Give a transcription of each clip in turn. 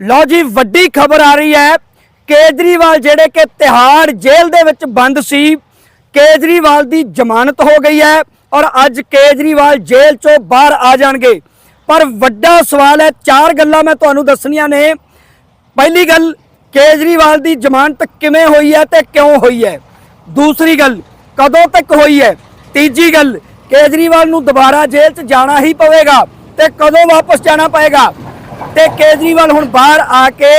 ਲਓ ਜੀ, ਵੱਡੀ ਖਬਰ ਆ ਰਹੀ ਹੈ। ਕੇਜਰੀਵਾਲ ਜਿਹੜੇ ਕਿ ਤਿਹਾੜ ਜੇਲ੍ਹ ਦੇ ਵਿੱਚ ਬੰਦ ਸੀ, ਕੇਜਰੀਵਾਲ ਦੀ ਜ਼ਮਾਨਤ ਹੋ ਗਈ ਹੈ ਔਰ ਅੱਜ ਕੇਜਰੀਵਾਲ ਜੇਲ੍ਹ ਚੋਂ ਬਾਹਰ ਆ ਜਾਣਗੇ। ਪਰ ਵੱਡਾ ਸਵਾਲ ਹੈ, ਚਾਰ ਗੱਲਾਂ ਮੈਂ ਤੁਹਾਨੂੰ ਦੱਸਣੀਆਂ ਨੇ। ਪਹਿਲੀ ਗੱਲ, ਕੇਜਰੀਵਾਲ ਦੀ ਜ਼ਮਾਨਤ ਕਿਵੇਂ ਹੋਈ ਹੈ ਤੇ ਕਿਉਂ ਹੋਈ ਹੈ? ਦੂਸਰੀ ਗੱਲ, ਕਦੋਂ ਤੱਕ ਹੋਈ ਹੈ? ਤੀਜੀ ਗੱਲ, ਕੇਜਰੀਵਾਲ ਨੂੰ ਦੁਬਾਰਾ ਜੇਲ੍ਹ 'ਚ ਜਾਣਾ ਹੀ ਪਵੇਗਾ ਤੇ ਕਦੋਂ ਵਾਪਸ ਜਾਣਾ ਪਵੇਗਾ? ਤੇ ਕੇਜਰੀਵਾਲ ਹੁਣ ਬਾਹਰ ਆ ਕੇ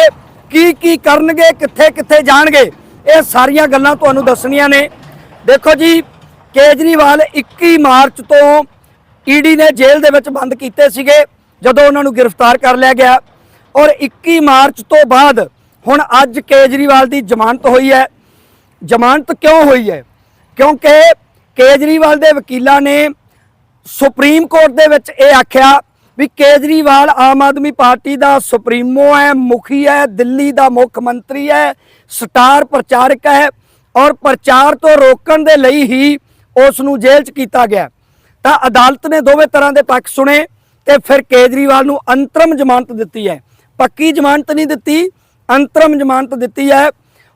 ਕੀ ਕੀ ਕਰਨਗੇ, ਕਿੱਥੇ ਕਿੱਥੇ ਜਾਣਗੇ, ਇਹ ਸਾਰੀਆਂ ਗੱਲਾਂ ਤੁਹਾਨੂੰ ਦੱਸਣੀਆਂ ਨੇ। ਦੇਖੋ ਜੀ, ਕੇਜਰੀਵਾਲ 21 ਮਾਰਚ ਤੋਂ ਈਡੀ ਨੇ ਜੇਲ੍ਹ ਦੇ ਵਿੱਚ ਬੰਦ ਕੀਤੇ ਸੀਗੇ, ਜਦੋਂ ਉਹਨਾਂ ਨੂੰ ਗ੍ਰਿਫਤਾਰ ਕਰ ਲਿਆ ਗਿਆ। ਔਰ 21 ਮਾਰਚ ਤੋਂ ਬਾਅਦ ਹੁਣ ਅੱਜ ਕੇਜਰੀਵਾਲ ਦੀ ਜ਼ਮਾਨਤ ਹੋਈ ਹੈ। ਜ਼ਮਾਨਤ ਕਿਉਂ ਹੋਈ ਹੈ? ਕਿਉਂਕਿ ਕੇਜਰੀਵਾਲ ਦੇ ਵਕੀਲਾਂ ਨੇ ਸੁਪਰੀਮ ਕੋਰਟ ਦੇ ਵਿੱਚ ਇਹ ਆਖਿਆ ਵੀ ਕੇਜਰੀਵਾਲ ਆਮ ਆਦਮੀ ਪਾਰਟੀ ਦਾ ਸੁਪਰੀਮੋ ਹੈ, ਮੁਖੀ ਹੈ, ਦਿੱਲੀ ਦਾ ਮੁੱਖ ਮੰਤਰੀ ਹੈ, ਸਟਾਰ ਪ੍ਰਚਾਰਕ ਹੈ ਔਰ ਪ੍ਰਚਾਰ ਤੋਂ ਰੋਕਣ ਦੇ ਲਈ ਹੀ ਉਸ ਨੂੰ ਜੇਲ੍ਹ 'ਚ ਕੀਤਾ ਗਿਆ। ਤਾਂ ਅਦਾਲਤ ਨੇ ਦੋਵੇਂ ਤਰ੍ਹਾਂ ਦੇ ਪੱਖ ਸੁਣੇ ਤੇ ਫਿਰ ਕੇਜਰੀਵਾਲ ਨੂੰ ਅੰਤਰਮ ਜ਼ਮਾਨਤ ਦਿੱਤੀ ਹੈ। ਪੱਕੀ ਜ਼ਮਾਨਤ ਨਹੀਂ ਦਿੱਤੀ, ਅੰਤਰਮ ਜ਼ਮਾਨਤ ਦਿੱਤੀ ਹੈ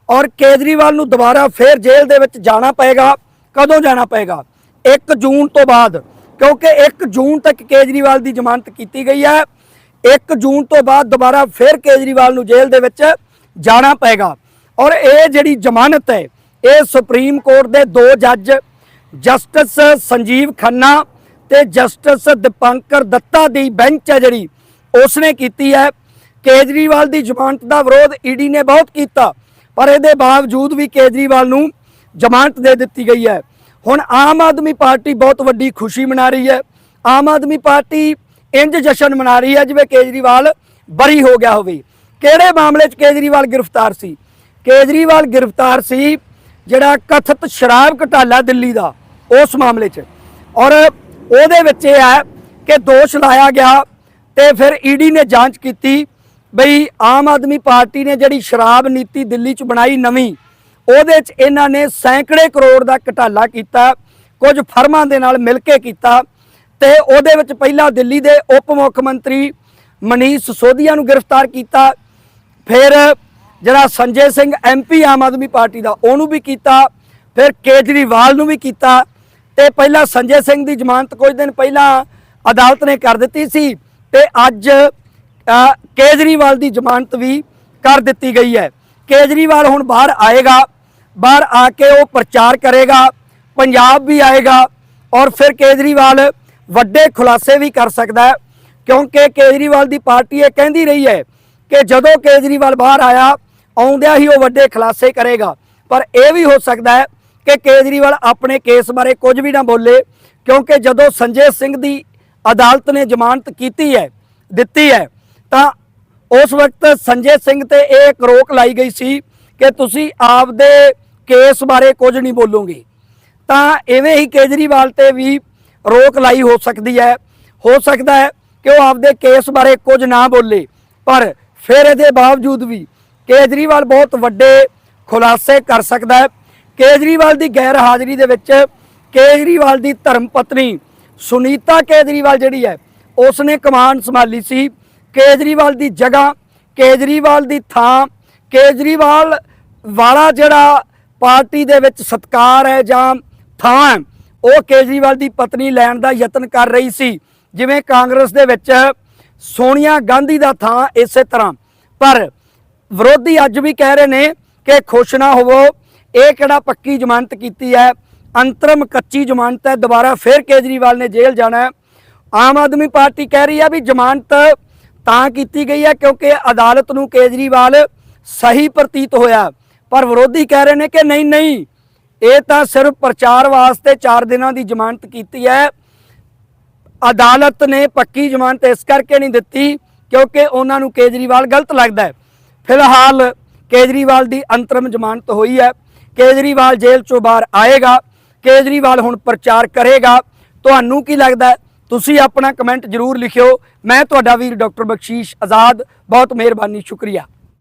ਔਰ ਕੇਜਰੀਵਾਲ ਨੂੰ ਦੁਬਾਰਾ ਫਿਰ ਜੇਲ੍ਹ ਦੇ ਵਿੱਚ ਜਾਣਾ ਪਏਗਾ। ਕਦੋਂ ਜਾਣਾ ਪਏਗਾ? 1 ਜੂਨ ਤੋਂ ਬਾਅਦ। ਕਿਉਂਕਿ 1 ਜੂਨ ਤੱਕ ਕੇਜਰੀਵਾਲ ਦੀ ਜ਼ਮਾਨਤ ਕੀਤੀ ਗਈ ਹੈ। 1 ਜੂਨ ਤੋਂ ਬਾਅਦ ਦੁਬਾਰਾ ਫਿਰ ਕੇਜਰੀਵਾਲ ਨੂੰ ਜੇਲ੍ਹ ਦੇ ਵਿੱਚ ਜਾਣਾ ਪਏਗਾ। ਔਰ ਇਹ ਜਿਹੜੀ ਜ਼ਮਾਨਤ ਹੈ, ਇਹ ਸੁਪਰੀਮ ਕੋਰਟ ਦੇ ਦੋ ਜੱਜ, ਜਸਟਿਸ ਸੰਜੀਵ ਖੰਨਾ ਤੇ ਜਸਟਿਸ ਦੀਪੰਕਰ ਦੱਤਾ ਦੀ ਬੈਂਚ ਹੈ ਜਿਹੜੀ, ਉਸਨੇ ਕੀਤੀ ਹੈ। ਕੇਜਰੀਵਾਲ ਦੀ ਜ਼ਮਾਨਤ ਦਾ ਵਿਰੋਧ ਈਡੀ ਨੇ ਬਹੁਤ ਕੀਤਾ, ਪਰ ਇਹਦੇ ਬਾਵਜੂਦ ਵੀ ਕੇਜਰੀਵਾਲ ਨੂੰ ਜ਼ਮਾਨਤ ਦੇ ਦਿੱਤੀ ਗਈ ਹੈ। ਹੁਣ ਆਮ ਆਦਮੀ ਪਾਰਟੀ ਬਹੁਤ ਵੱਡੀ ਖੁਸ਼ੀ ਮਨਾ ਰਹੀ ਹੈ। ਆਮ ਆਦਮੀ ਪਾਰਟੀ ਇੰਜ ਜਸ਼ਨ ਮਨਾ ਰਹੀ ਹੈ ਜਿਵੇਂ ਕੇਜਰੀਵਾਲ ਬਰੀ ਹੋ ਗਿਆ ਹੋਵੇ। ਕਿਹੜੇ ਮਾਮਲੇ 'ਚ ਕੇਜਰੀਵਾਲ ਗ੍ਰਿਫਤਾਰ ਸੀ? ਕੇਜਰੀਵਾਲ ਗ੍ਰਿਫਤਾਰ ਸੀ ਜਿਹੜਾ ਕਥਿਤ ਸ਼ਰਾਬ ਘਟਾਲਾ ਦਿੱਲੀ ਦਾ ਉਸ ਮਾਮਲੇ 'ਚ। ਔਰ ਉਹਦੇ ਵਿੱਚ ਇਹ ਹੈ ਕਿ ਦੋਸ਼ ਲਾਇਆ ਗਿਆ ਤੇ ਫਿਰ ਈਡੀ ਨੇ ਜਾਂਚ ਕੀਤੀ ਬਈ ਆਮ ਆਦਮੀ ਪਾਰਟੀ ਨੇ ਜਿਹੜੀ ਸ਼ਰਾਬ ਨੀਤੀ ਦਿੱਲੀ 'ਚ ਬਣਾਈ ਨਵੀਂ ਉਹਦੇ 'ਚ ਇਹਨਾਂ ਨੇ ਸੈਂਕੜੇ ਕਰੋੜ ਦਾ ਘਟਾਲਾ ਕੀਤਾ, ਕੁਝ ਫਰਮਾਂ ਦੇ ਨਾਲ ਮਿਲ ਕੇ ਕੀਤਾ ਤੇ ਉਹਦੇ ਵਿੱਚ ਪਹਿਲਾਂ ਦਿੱਲੀ ਦੇ ਉਪ ਮੁੱਖ ਮੰਤਰੀ ਮਨੀਸ਼ ਸਿਸੋਦੀਆ ਨੂੰ ਗ੍ਰਿਫਤਾਰ ਕੀਤਾ, ਫਿਰ ਜਿਹੜਾ ਸੰਜੇ ਸਿੰਘ ਐਮਪੀ ਆਮ ਆਦਮੀ ਪਾਰਟੀ ਦਾ ਉਹਨੂੰ ਵੀ ਕੀਤਾ, ਫਿਰ ਕੇਜਰੀਵਾਲ ਨੂੰ ਵੀ ਕੀਤਾ ਤੇ ਪਹਿਲਾਂ ਸੰਜੇ ਸਿੰਘ ਦੀ ਜ਼ਮਾਨਤ ਕੁਝ ਦਿਨ ਪਹਿਲਾਂ ਅਦਾਲਤ ਨੇ ਕਰ ਦਿੱਤੀ ਸੀ ਤੇ ਅੱਜ ਕੇਜਰੀਵਾਲ ਦੀ ਜ਼ਮਾਨਤ ਵੀ ਕਰ ਦਿੱਤੀ ਗਈ ਹੈ। ਕੇਜਰੀਵਾਲ ਹੁਣ ਬਾਹਰ ਆਏਗਾ ਬਾਹਰ ਆ ਕੇ ਉਹ ਪ੍ਰਚਾਰ ਕਰੇਗਾ, ਪੰਜਾਬ ਵੀ ਆਏਗਾ ਔਰ ਫਿਰ ਕੇਜਰੀਵਾਲ ਵੱਡੇ ਖੁਲਾਸੇ ਵੀ ਕਰ ਸਕਦਾ ਹੈ, ਕਿਉਂਕਿ ਕੇਜਰੀਵਾਲ ਦੀ ਪਾਰਟੀ ਇਹ ਕਹਿੰਦੀ ਰਹੀ ਹੈ ਕਿ ਜਦੋਂ ਕੇਜਰੀਵਾਲ ਬਾਹਰ ਆਇਆ, ਆਉਂਦਿਆਂ ਹੀ ਉਹ ਵੱਡੇ ਖੁਲਾਸੇ ਕਰੇਗਾ। ਪਰ ਇਹ ਵੀ ਹੋ ਸਕਦਾ ਹੈ ਕਿ ਕੇਜਰੀਵਾਲ ਆਪਣੇ ਕੇਸ ਬਾਰੇ ਕੁਝ ਵੀ ਨਾ ਬੋਲੇ, ਕਿਉਂਕਿ ਜਦੋਂ ਸੰਜੇ ਸਿੰਘ ਦੀ ਅਦਾਲਤ ਨੇ ਜ਼ਮਾਨਤ ਕੀਤੀ ਹੈ, ਦਿੱਤੀ ਹੈ, ਤਾਂ ਉਸ ਵਕਤ ਸੰਜੇ ਸਿੰਘ ਤੇ ਇਹ ਇੱਕ ਰੋਕ ਲਾਈ ਗਈ ਸੀ ਕਿ ਤੁਸੀਂ ਆਪਦੇ ਕੇਸ ਬਾਰੇ ਕੁਝ ਨਹੀਂ ਬੋਲੋਗੇ। ਤਾਂ ਐਵੇਂ ਹੀ ਕੇਜਰੀਵਾਲ ਤੇ ਵੀ ਰੋਕ ਲਾਈ ਹੋ ਸਕਦੀ ਹੈ। ਹੋ ਸਕਦਾ ਹੈ ਕਿ ਉਹ ਆਪਦੇ ਕੇਸ ਬਾਰੇ ਕੁਝ ਨਾ ਬੋਲੇ। ਪਰ ਫਿਰ ਇਹਦੇ ਬਾਵਜੂਦ ਵੀ ਕੇਜਰੀਵਾਲ ਬਹੁਤ ਵੱਡੇ ਖੁਲਾਸੇ ਕਰ ਸਕਦਾ ਹੈ। ਕੇਜਰੀਵਾਲ ਦੀ ਗੈਰ ਹਾਜ਼ਰੀ ਦੇ ਵਿੱਚ ਕੇਜਰੀਵਾਲ ਦੀ ਧਰਮ ਪਤਨੀ ਸੁਨੀਤਾ ਕੇਜਰੀਵਾਲ ਜਿਹੜੀ ਹੈ ਉਸ ਨੇ ਕਮਾਂਡ ਸੰਭਾਲੀ ਸੀ। ਕੇਜਰੀਵਾਲ ਦੀ ਜਗ੍ਹਾ, ਕੇਜਰੀਵਾਲ ਦੀ ਥਾਂ, ਕੇਜਰੀਵਾਲ ਵਾਲਾ ਜਿਹੜਾ ਪਾਰਟੀ ਦੇ ਵਿੱਚ ਸਤਕਾਰ ਹੈ ਜਾਂ ਥਾਂ ਹੈ, ਉਹ ਕੇਜਰੀਵਾਲ ਦੀ ਪਤਨੀ ਲੈਣ ਦਾ ਯਤਨ ਕਰ ਰਹੀ ਸੀ। ਜਿਵੇਂ ਕਾਂਗਰਸ ਦੇ ਵਿੱਚ ਸੋਨੀਆ ਗਾਂਧੀ ਦਾ ਥਾਂ ਇਸੇ ਤਰ੍ਹਾਂ। ਪਰ ਵਿਰੋਧੀ ਅੱਜ ਵੀ ਕਹਿ ਰਹੇ ਨੇ ਕਿ ਖੁਸ਼ ਨਾ ਹੋਵੋ, ਇਹ ਕਿਹੜਾ ਪੱਕੀ ਜ਼ਮਾਨਤ ਕੀਤੀ ਹੈ? ਅੰਤਰਮ ਕੱਚੀ ਜ਼ਮਾਨਤ ਹੈ, ਦੁਬਾਰਾ ਫਿਰ ਕੇਜਰੀਵਾਲ ਨੇ ਜੇਲ੍ਹ ਜਾਣਾ ਹੈ। ਆਮ ਆਦਮੀ ਪਾਰਟੀ ਕਹਿ ਰਹੀ ਹੈ ਵੀ ਜ਼ਮਾਨਤ ਤਾਂ ਕੀਤੀ ਗਈ ਹੈ ਕਿਉਂਕਿ ਅਦਾਲਤ ਨੂੰ ਕੇਜਰੀਵਾਲ ਸਹੀ ਪ੍ਰਤੀਤ ਹੋਇਆ। ਪਰ ਵਿਰੋਧੀ ਕਹਿ ਰਹੇ ਨੇ ਕਿ ਨਹੀਂ ਨਹੀਂ। ਇਹ ਤਾਂ ਸਿਰਫ ਪ੍ਰਚਾਰ ਵਾਸਤੇ 4 ਦਿਨਾਂ ਦੀ ਜ਼ਮਾਨਤ ਕੀਤੀ ਹੈ। ਅਦਾਲਤ ਨੇ ਪੱਕੀ ਜ਼ਮਾਨਤ ਇਸ ਕਰਕੇ ਨਹੀਂ ਦਿੱਤੀ ਕਿਉਂਕਿ ਉਹਨਾਂ ਨੂੰ ਕੇਜਰੀਵਾਲ ਗਲਤ ਲੱਗਦਾ ਹੈ। ਫਿਲਹਾਲ ਕੇਜਰੀਵਾਲ ਦੀ ਅੰਤਰਮ ਜ਼ਮਾਨਤ ਹੋਈ ਹੈ। ਕੇਜਰੀਵਾਲ ਜੇਲ੍ਹ ਚੋਂ ਬਾਹਰ ਆਏਗਾ। ਕੇਜਰੀਵਾਲ ਹੁਣ ਪ੍ਰਚਾਰ ਕਰੇਗਾ। ਤੁਹਾਨੂੰ ਕੀ ਲੱਗਦਾ ਤੁਸੀਂ ਆਪਣਾ ਕਮੈਂਟ ਜ਼ਰੂਰ ਲਿਖਿਓ। ਮੈਂ ਤੁਹਾਡਾ ਵੀਰ ਡਾਕਟਰ ਬਖਸ਼ੀਸ਼ ਆਜ਼ਾਦ। ਬਹੁਤ ਮਿਹਰਬਾਨੀ, ਸ਼ੁਕਰੀਆ।